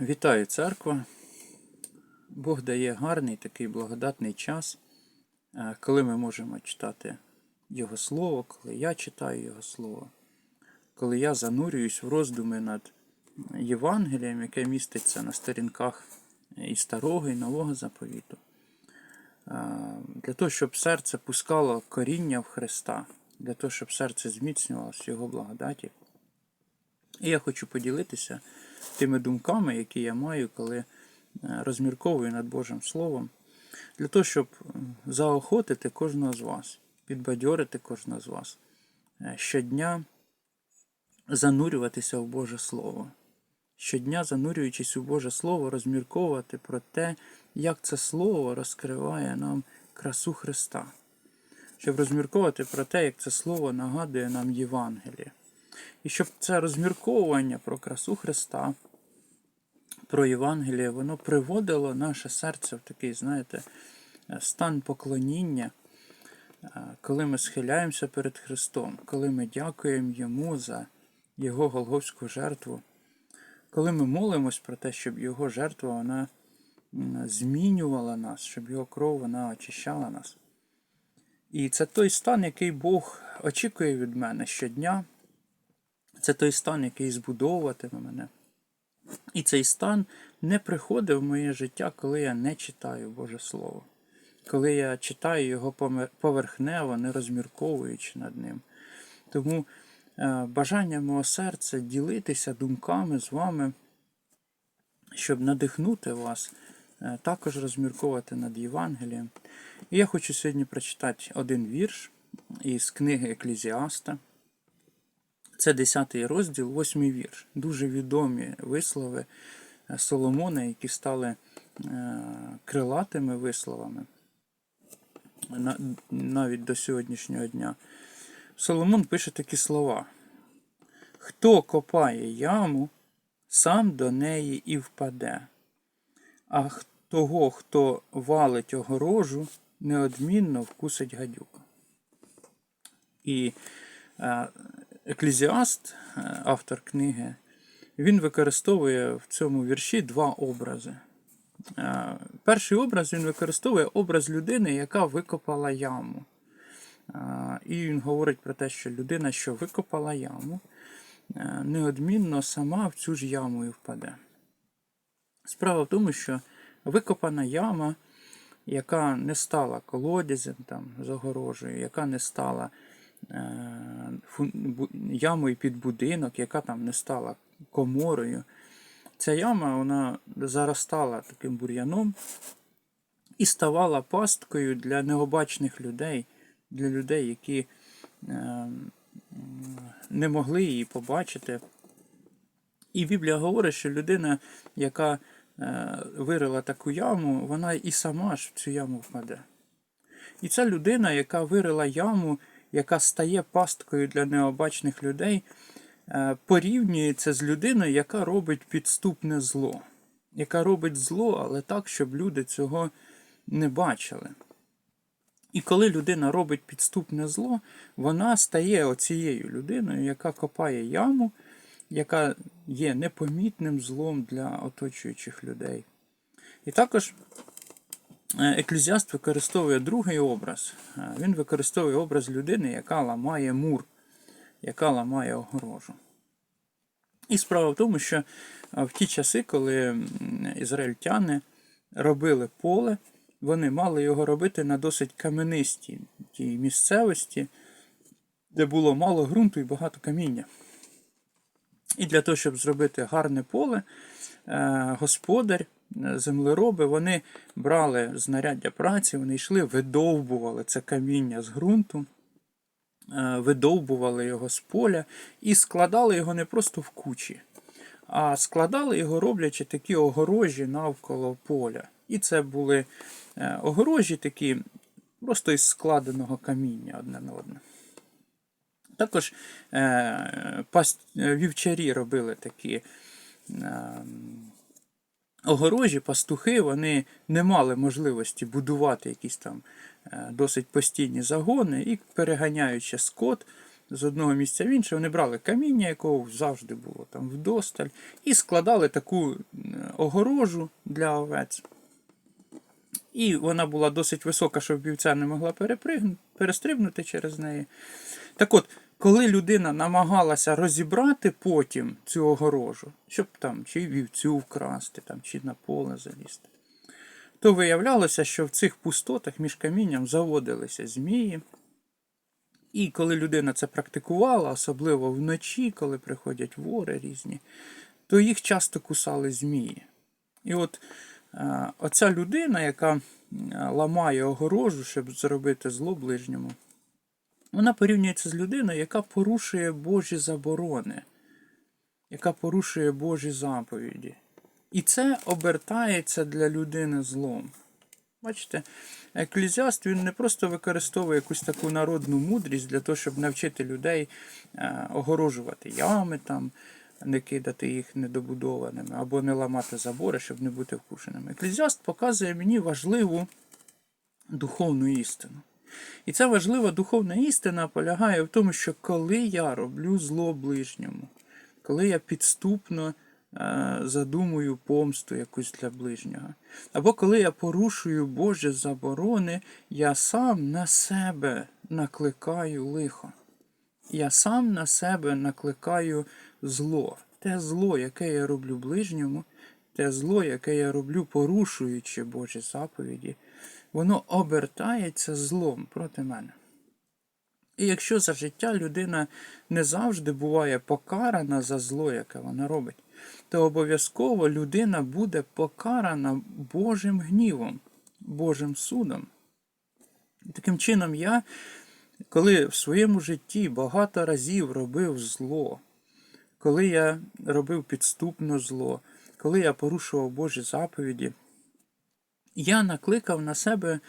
Вітаю церква. Бог дає гарний такий благодатний час, е, коли ми можемо читати Його Слово, коли я читаю Його Слово, коли я занурююсь в роздуми над Євангелієм, яке міститься на сторінках і Старого, і Нового заповіту. Е, Для того, щоб серце пускало коріння в Христа, для того, щоб серце зміцнювалося в Його благодаті. І я хочу поділитися тими думками, які я маю, коли е, розмірковую над Божим Словом, для того, щоб е, заохотити кожного з вас, підбадьорити кожного з вас е, щодня занурюватися в Боже Слово. Щодня, занурюючись у Боже Слово, розмірковувати про те, як це Слово розкриває нам красу Христа, щоб розмірковувати про те, як це Слово нагадує нам Євангеліє. І щоб це розмірковування про красу Христа, про Євангеліє, воно приводило наше серце в такий, знаєте, стан поклоніння, е, коли ми схиляємося перед Христом, коли ми дякуємо Йому за Його Голговську жертву, коли ми молимось про те, щоб Його жертва вона змінювала нас, щоб Його кров вона очищала нас. І це той стан, який Бог очікує від мене щодня. Це той стан, який збудовуватиме мене. І цей стан не приходить в моє життя, коли я не читаю Боже Слово, коли я читаю його поверхнево, не розмірковуючи над ним. Тому е, бажання мого серця ділитися думками з вами, щоб надихнути вас, е, також розмірковувати над Євангелієм. І я хочу сьогодні прочитати один вірш із книги Еклізіаста. Це 10 розділ, 8 вірш. Дуже відомі вислови е, Соломона, які стали е, крилатими висловами навіть до сьогоднішнього дня. Соломон пише такі слова: Хто копає яму, сам до неї і впаде, а того, хто валить огорожу, неодмінно вкусить гадюка. І е, Еклезіаст, е, автор книги, він використовує в цьому вірші два образи. Е, Перший образ він використовує образ людини, яка викопала яму. Е, І він говорить про те, що людина, що викопала яму, неодмінно сама в цю ж яму і впаде. Справа в тому, що викопана яма, яка не стала колодязем там, з огорожею, яка не стала ямою під будинок, яка там не стала коморою. Ця яма вона заростала таким бур'яном і ставала пасткою для необачних людей, для людей, які е, не могли її побачити. І Біблія говорить, що людина, яка е, вирила таку яму, вона і сама ж в цю яму впаде. І ця людина, яка вирила яму, яка стає пасткою для необачних людей, е, порівнюється з людиною, яка робить підступне зло, яка робить зло, але так, щоб люди цього не бачили. І коли людина робить підступне зло, вона стає оцією людиною, яка копає яму, яка є непомітним злом для оточуючих людей. І також е, еклезіаст використовує другий образ. Е, Він використовує образ людини, яка ламає мур, яка ламає огорожу. І справа в тому, що е, в ті часи, коли ізраїльтяни робили поле, вони мали його робити на досить каменистій тій місцевості, де було мало ґрунту і багато каміння. І для того, щоб зробити гарне поле, господар, землероби, вони брали знаряддя праці, вони йшли, видовбували це каміння з ґрунту, е, видовбували його з поля і складали його не просто в кучі, а складали його, роблячи такі огорожі навколо поля. І це були е, огорожі такі просто із складеного каміння одне на одне. Також е, е, вівчарі робили такі е, огорожі, пастухи, вони не мали можливості будувати якісь там е, досить постійні загони і переганяючи скот з одного місця в інше, вони брали каміння, якого завжди було там вдосталь, і складали таку огорожу для овець. І вона була досить висока, щоб вівця не могла перестрибнути через неї. Так от, коли людина намагалася розібрати потім цю огорожу, щоб там чи вівцю вкрасти, там, чи на поле залізти, то виявлялося, що в цих пустотах між камінням заводилися змії. І коли людина це практикувала, особливо вночі, коли приходять вори різні, то їх часто кусали змії. І от е, оця людина, яка е, ламає огорожу, щоб зробити зло ближньому, вона порівнюється з людиною, яка порушує Божі заборони, яка порушує Божі заповіді. І це обертається для людини злом. Бачите, еклезіаст він не просто використовує якусь таку народну мудрість для того, щоб навчити людей е, огорожувати ями, там, не кидати їх недобудованими, або не ламати забори, щоб не бути вкушеними. Еклезіаст показує мені важливу духовну істину. І ця важлива духовна істина полягає в тому, що коли я роблю зло ближньому, коли я підступно е, задумую помсту якусь для ближнього, або коли я порушую Божі заборони, я сам на себе накликаю лихо. Я сам на себе накликаю зло. Те зло, яке я роблю ближньому, те зло, яке я роблю, порушуючи Божі заповіді, воно обертається злом проти мене. І якщо за життя людина не завжди буває покарана за зло, яке вона робить, то обов'язково людина буде покарана Божим гнівом, Божим судом. Таким чином, я, коли в своєму житті багато разів робив зло, коли я робив підступно зло, коли я порушував Божі заповіді, я накликав на себе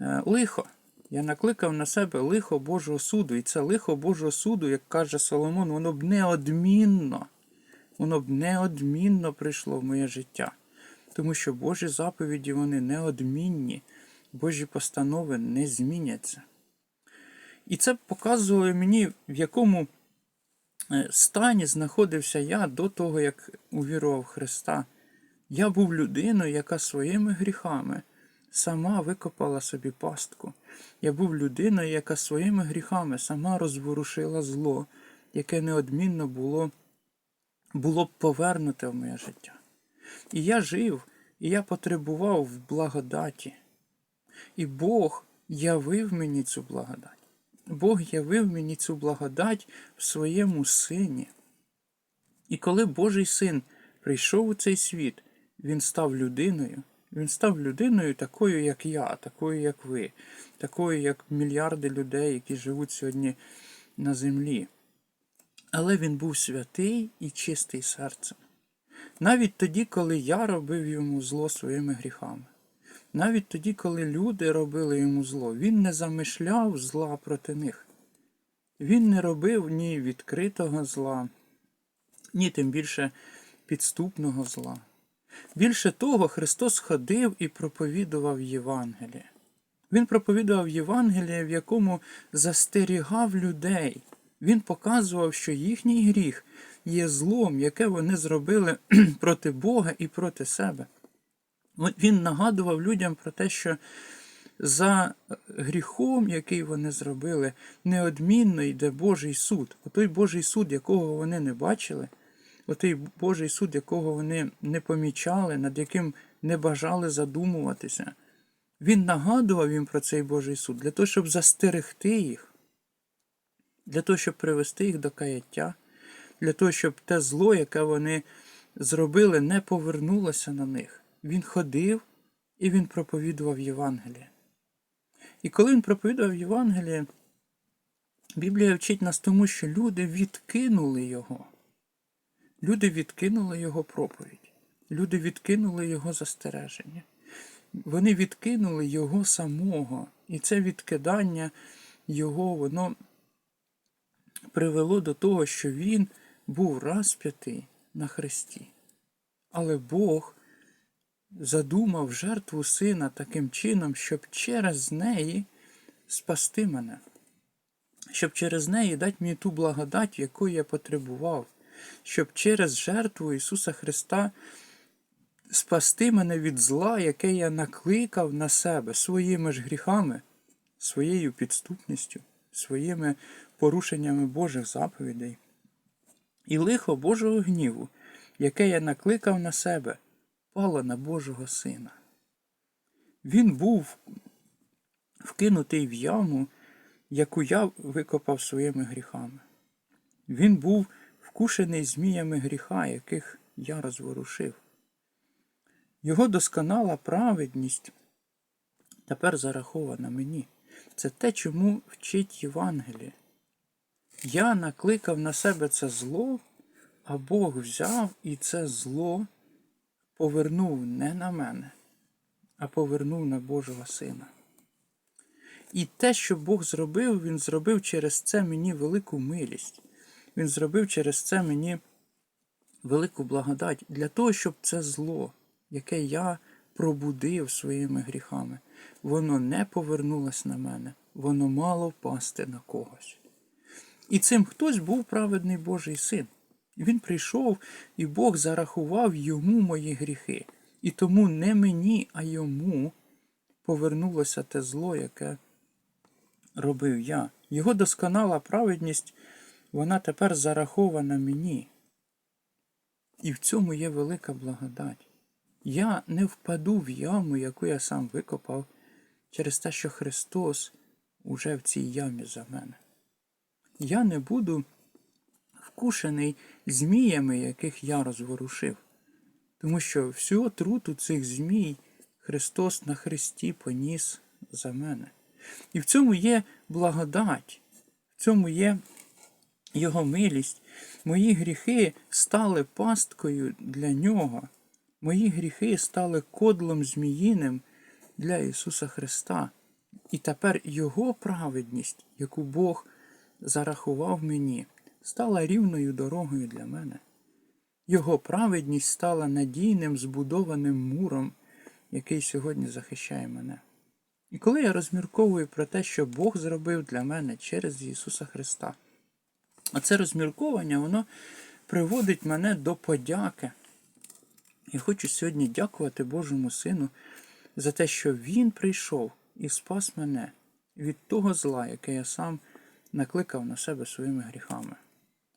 е, лихо. Я накликав на себе лихо Божого суду. І це лихо Божого суду, як каже Соломон, воно б неодмінно, воно б неодмінно прийшло в моє життя. Тому що Божі заповіді вони неодмінні, Божі постанови не зміняться. І це показує мені, в якому е, стані знаходився я до того, як увірував Христа. Я був людиною, яка своїми гріхами сама викопала собі пастку. Я був людиною, яка своїми гріхами сама розворушила зло, яке неодмінно було, було б повернуте в моє життя. І я жив, і я потребував в благодаті. І Бог явив мені цю благодать. Бог явив мені цю благодать в своєму сині. І коли Божий син прийшов у цей світ, він став людиною. Він став людиною такою, як я, такою, як ви, такою, як мільярди людей, які живуть сьогодні на землі. Але він був святий і чистий серцем. Навіть тоді, коли я робив йому зло своїми гріхами. Навіть тоді, коли люди робили йому зло, він не замишляв зла проти них. Він не робив ні відкритого зла, ні тим більше підступного зла. Більше того, Христос ходив і проповідував Євангеліє. Він проповідував Євангеліє, в якому застерігав людей. Він показував, що їхній гріх є злом, яке вони зробили проти Бога і проти себе. Він нагадував людям про те, що за гріхом, який вони зробили, неодмінно йде Божий суд. Отой Божий суд, якого вони не бачили, отий Божий суд, якого вони не помічали, над яким не бажали задумуватися. Він нагадував їм про цей Божий суд для того, щоб застерегти їх, для того, щоб привести їх до каяття, для того, щоб те зло, яке вони зробили, не повернулося на них. Він ходив і він проповідував Євангеліє. І коли він проповідував Євангеліє, Біблія вчить нас тому, що люди відкинули його. Люди відкинули його проповідь. Люди відкинули його застереження. Вони відкинули його самого. І це відкидання його, воно привело до того, що він був розп'ятий на хресті. Але Бог задумав жертву сина таким чином, щоб через неї спасти мене, щоб через неї дати мені ту благодать, яку я потребував, щоб через жертву Ісуса Христа спасти мене від зла, яке я накликав на себе своїми ж гріхами, своєю підступністю, своїми порушеннями Божих заповідей. І лихо Божого гніву, яке я накликав на себе, пало на Божого Сина. Він був вкинутий в яму, яку я викопав своїми гріхами. Він був вкушений зміями гріха, яких я розворушив. Його досконала праведність тепер зарахована мені. Це те, чому вчить Євангеліє. Я накликав на себе це зло, а Бог взяв і це зло повернув не на мене, а повернув на Божого Сина. І те, що Бог зробив, Він зробив через це мені велику милість. Він зробив через це мені велику благодать для того, щоб це зло, яке я пробудив своїми гріхами, воно не повернулось на мене, воно мало впасти на когось. І цим хтось був праведний Божий син. Він прийшов, і Бог зарахував йому мої гріхи. І тому не мені, а йому повернулося те зло, яке робив я. Його досконала праведність, вона тепер зарахована мені. І в цьому є велика благодать. Я не впаду в яму, яку я сам викопав, через те, що Христос уже в цій ямі за мене. Я не буду вкушений зміями, яких я розворушив, тому що всю отруту цих змій Христос на Христі поніс за мене. І в цьому є благодать, в цьому є Його милість. Мої гріхи стали пасткою для Нього. Мої гріхи стали кодлом зміїним для Ісуса Христа. І тепер Його праведність, яку Бог зарахував мені, стала рівною дорогою для мене. Його праведність стала надійним збудованим муром, який сьогодні захищає мене. І коли я розмірковую про те, що Бог зробив для мене через Ісуса Христа, а це розмірковання, воно приводить мене до подяки. І хочу сьогодні дякувати Божому Сину за те, що Він прийшов і спас мене від того зла, яке я сам накликав на себе своїми гріхами.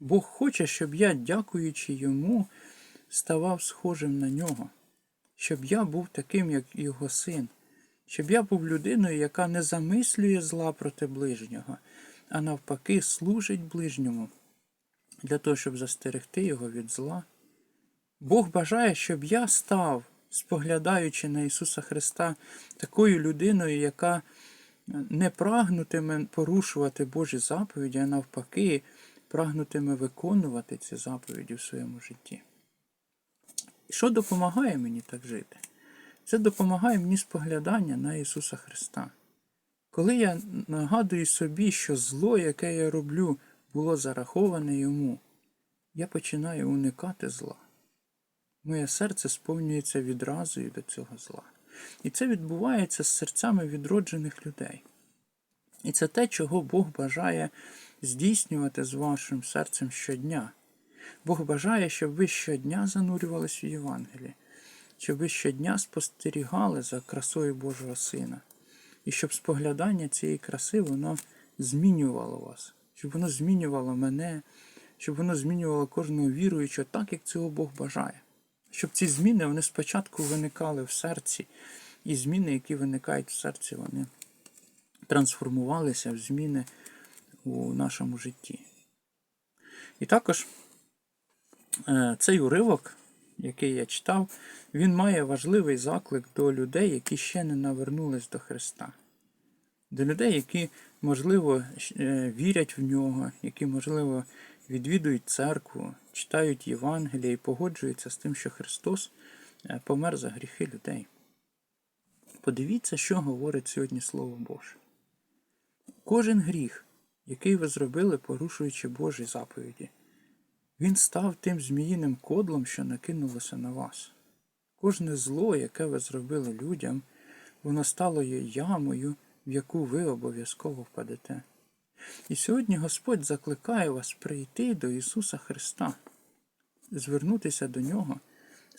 Бог хоче, щоб я, дякуючи йому, ставав схожим на нього, щоб я був таким, як його син, щоб я був людиною, яка не замислює зла проти ближнього, а навпаки, служить ближньому для того, щоб застерегти його від зла. Бог бажає, щоб я став, споглядаючи на Ісуса Христа, такою людиною, яка не прагнутиме порушувати Божі заповіді, а навпаки, прагнутиме виконувати ці заповіді в своєму житті. Що допомагає мені так жити? Це допомагає мені споглядання на Ісуса Христа. Коли я нагадую собі, що зло, яке я роблю, було зараховане йому, я починаю уникати зла. Моє серце сповнюється відразою до цього зла. І це відбувається з серцями відроджених людей. І це те, чого Бог бажає здійснювати з вашим серцем щодня. Бог бажає, щоб ви щодня занурювалися в Євангелії, щоб ви щодня спостерігали за красою Божого Сина. І щоб споглядання цієї краси воно змінювало вас, щоб воно змінювало мене, щоб воно змінювало кожного віруючого так, як цього Бог бажає. Щоб ці зміни вони спочатку виникали в серці, і зміни, які виникають в серці, вони трансформувалися в зміни у нашому житті. І також е, цей уривок, який я читав, він має важливий заклик до людей, які ще не навернулись до Христа. До людей, які, можливо, е, вірять в нього, які, можливо, відвідують церкву, читають Євангелія і погоджуються з тим, що Христос е, помер за гріхи людей. Подивіться, що говорить сьогодні Слово Боже. Кожен гріх, який ви зробили, порушуючи Божі заповіді, він став тим зміїним кодлом, що накинулося на вас. Кожне зло, яке ви зробили людям, воно стало є ямою, в яку ви обов'язково впадете. І сьогодні Господь закликає вас прийти до Ісуса Христа, звернутися до Нього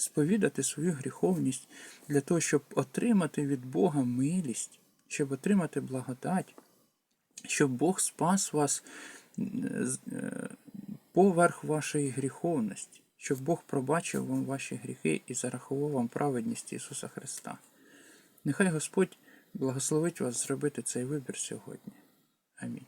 сповідати свою гріховність для того, щоб отримати від Бога милість, щоб отримати благодать, щоб Бог спас вас е, е, поверх вашої гріховності, щоб Бог пробачив вам ваші гріхи і зарахував вам праведність Ісуса Христа. Нехай Господь благословить вас зробити цей вибір сьогодні. Амінь.